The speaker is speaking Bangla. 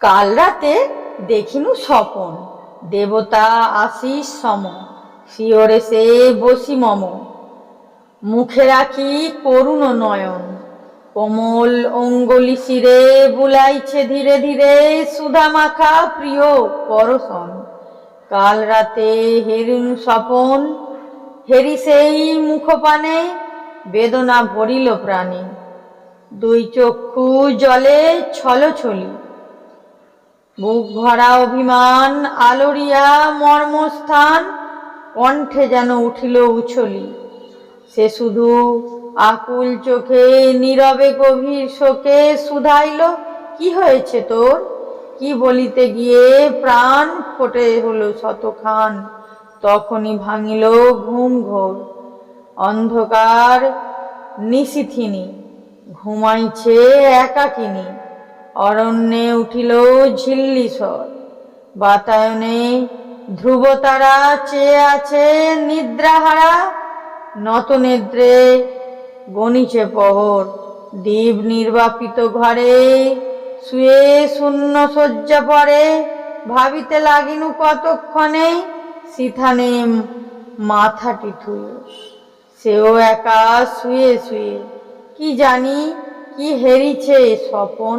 কাল রাতে দেখিনু স্বপন। দেবতা আশিস সম, শিওরে সে বসি মম। মুখে রাখি করুণ নয়ন, কোমল অঙ্গলি শিরে বুলাইছে ধীরে ধীরে সুধা মাখা প্রিয় পরশন। কাল রাতে হেরিন স্বপন, হেরি সেই মুখপানে বেদনা ভরিল প্রাণে। দুই চক্ষু জলে ছলছলি বুক ভরা অভিমান আলোরিয়া মর্মস্থান, কণ্ঠে যেন উঠিল উছলি। সে শুধু আকুল চোখে, নীরবে গভীর শোকে শুধাইল, কি হয়েছে তোর? কি বলিতে গিয়ে প্রাণ ফোটে হলো শতখান? তখনই ভাঙিল ঘুম ঘোর। অন্ধকার নিশিথিনী, ঘুমাইছে একাকিনী। অরণ্যে উঠিল ঝিল্লি স্বর। বাতায়নে ধ্রুবতারা চেয়ে আছে নিদ্রাহারা। নতনেদ্রে গণিছে প্রহর। দ্বীপ নির্বাপিত ঘরে শুয়ে শূন্য শয্যা পরে ভাবিতে লাগিনু কতক্ষণে সিথানে মাথাটি থুয়ে সেও একা শুয়ে শুয়ে। কি জানি, কি হেরিছে স্বপন।